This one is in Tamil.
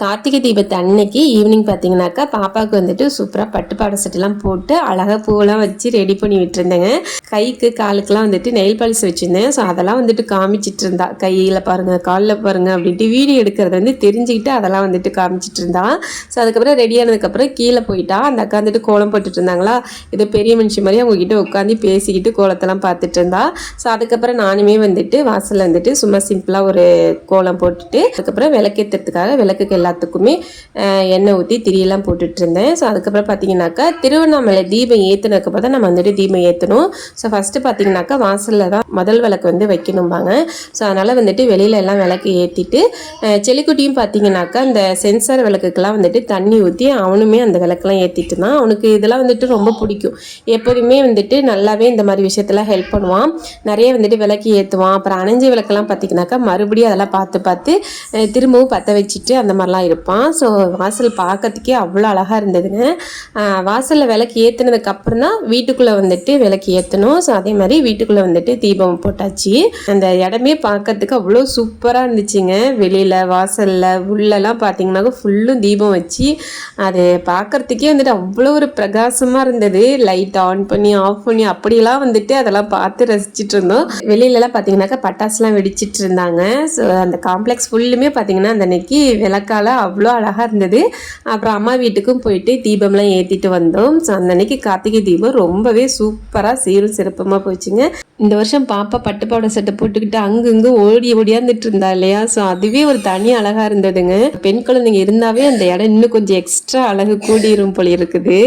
கார்த்திகை தீபத்து அன்னைக்கு ஈவினிங் பார்த்தீங்கன்னாக்கா பாப்பாவுக்கு வந்துட்டு சூப்பராக பட்டு செட்டெல்லாம் போட்டு அழகாக பூவெல்லாம் வச்சு ரெடி பண்ணி விட்டுருந்தேங்க. கைக்கு காலுக்கெல்லாம் வந்துட்டு நெயில் பாலிஷ் வச்சுருந்தேன். ஸோ அதெல்லாம் வந்துட்டு காமிச்சிட்டு இருந்தா. கையில் பாருங்கள் காலில் பாருங்கள் அப்படின்ட்டு வீடியோ எடுக்கிறது வந்து தெரிஞ்சுக்கிட்டு அதெல்லாம் வந்துட்டு காமிச்சிட்டு இருந்தா. ஸோ அதுக்கப்புறம் ரெடி ஆனதுக்கப்புறம் கீழே போயிட்டா. அந்த அக்கா வந்துட்டு கோலம் போட்டுட்டு இருந்தாங்களா? ஏதோ பெரிய மனுஷன் மாதிரி அவங்ககிட்ட உட்காந்து பேசிக்கிட்டு கோலத்தெல்லாம் பார்த்துட்டு இருந்தா. ஸோ அதுக்கப்புறம் நானுமே வந்துட்டு வாசலில் வந்துட்டு சும்மா சிம்பிளாக ஒரு கோலம் போட்டுட்டு அதுக்கப்புறம் விளக்கேற்றுறதுக்காக விளக்குக்கு எல்லாத்துக்குமே எண்ணெய் ஊற்றி திரியெல்லாம் போட்டுட்டு இருந்தேன் ஸோ அதுக்கப்புறம் பார்த்தீங்கன்னாக்கா திருவண்ணாமலை தீபம் ஏற்றுனதுக்கப்புறம் தான் நம்ம வந்துட்டு தீபம் ஏற்றணும் ஸோ ஃபஸ்ட்டு பார்த்தீங்கன்னாக்கா வாசலில் தான் முதல் விளக்கு வந்து வைக்கணும்பாங்க. ஸோ அதனால் வந்துட்டு வெளியில எல்லாம் விளக்கு ஏற்றிட்டு செலிக்குட்டியும் பார்த்தீங்கன்னாக்கா அந்த சென்சார் விளக்குக்கெல்லாம் வந்துட்டு தண்ணி ஊற்றி அவனுமே அந்த விளக்கெல்லாம் ஏற்றிட்டு தான் அவனுக்கு இதெல்லாம் வந்துட்டு ரொம்ப பிடிக்கும். எப்போதுமே வந்துட்டு நல்லாவே இந்த மாதிரி விஷயத்தெல்லாம் ஹெல்ப் பண்ணுவான். நிறைய வந்துட்டு விளக்கு ஏற்றுவான் அப்புறம் அணைஞ்ச விளக்கெல்லாம் பார்த்தீங்கன்னாக்கா மறுபடியும் அதெல்லாம் பார்த்து பார்த்து திரும்பவும் பற்ற வச்சுட்டு அந்த மாதிரிலாம் இருப்பான். ஸோ வாசல் பார்க்கறதுக்கே அவ்வளோ அழகாக இருந்ததுங்க. வாசலில் விளக்கு ஏற்றுனதுக்கப்புறம் தான் வீட்டுக்குள்ளே வந்துட்டு விளக்கு ஏற்றணும் ஸோ அதே மாதிரி வீட்டுக்குள்ளே வந்துட்டு தீபம் போட்டாச்சு. அந்த இடமே பார்க்கறதுக்கு அவ்வளோ சூப்பராக இருந்துச்சுங்க. வெளியில் வாசலில் உள்ளெல்லாம் பார்த்தீங்கன்னாக்கா ஃபுல்லும் தீபம் வச்சு அது பார்க்கறதுக்கே வந்துட்டு அவ்வளோ ஒரு பிரகாசமாக இருந்தது. லைட் ஆன் பண்ணி ஆஃப் பண்ணி அப்படியெல்லாம் வந்துட்டு அதெல்லாம் பார்த்து ரசிச்சிட்டு இருந்தோம். வெளியிலலாம் பார்த்தீங்கன்னாக்கா பட்டாசுலாம் வெடிச்சிட்டு இருந்தாங்க. ஸோ அந்த காம்ப்ளெக்ஸ் ஃபுல்லுமே பார்த்தீங்கன்னா அந்த அன்னைக்கு விளக்கால அவ்வளோ அழகாக இருந்தது. அப்புறம் அம்மா வீட்டுக்கும் போயிட்டு தீபம்லாம் ஏற்றிட்டு வந்தோம். ஸோ அந்த அன்னைக்கு கார்த்திகை தீபம் ரொம்பவே சூப்பராக சீரும் சிறப்பமாக போச்சுங்க. இந்த வருஷம் பாப்பா பட்டுப்பாவடை சட்டை போட்டுக்கிட்டு அங்கங்க ஓடி ஓடியாந்துட்டு இருந்தா இல்லையா? ஸோ அதுவே ஒரு தனி அழகாக இருந்ததுங்க. பெண் குழந்தைங்க இருந்தாவே அந்த இடம் இன்னும் கொஞ்சம் எக்ஸ்ட்ரா அழகு கூடிரும் போல இருக்குது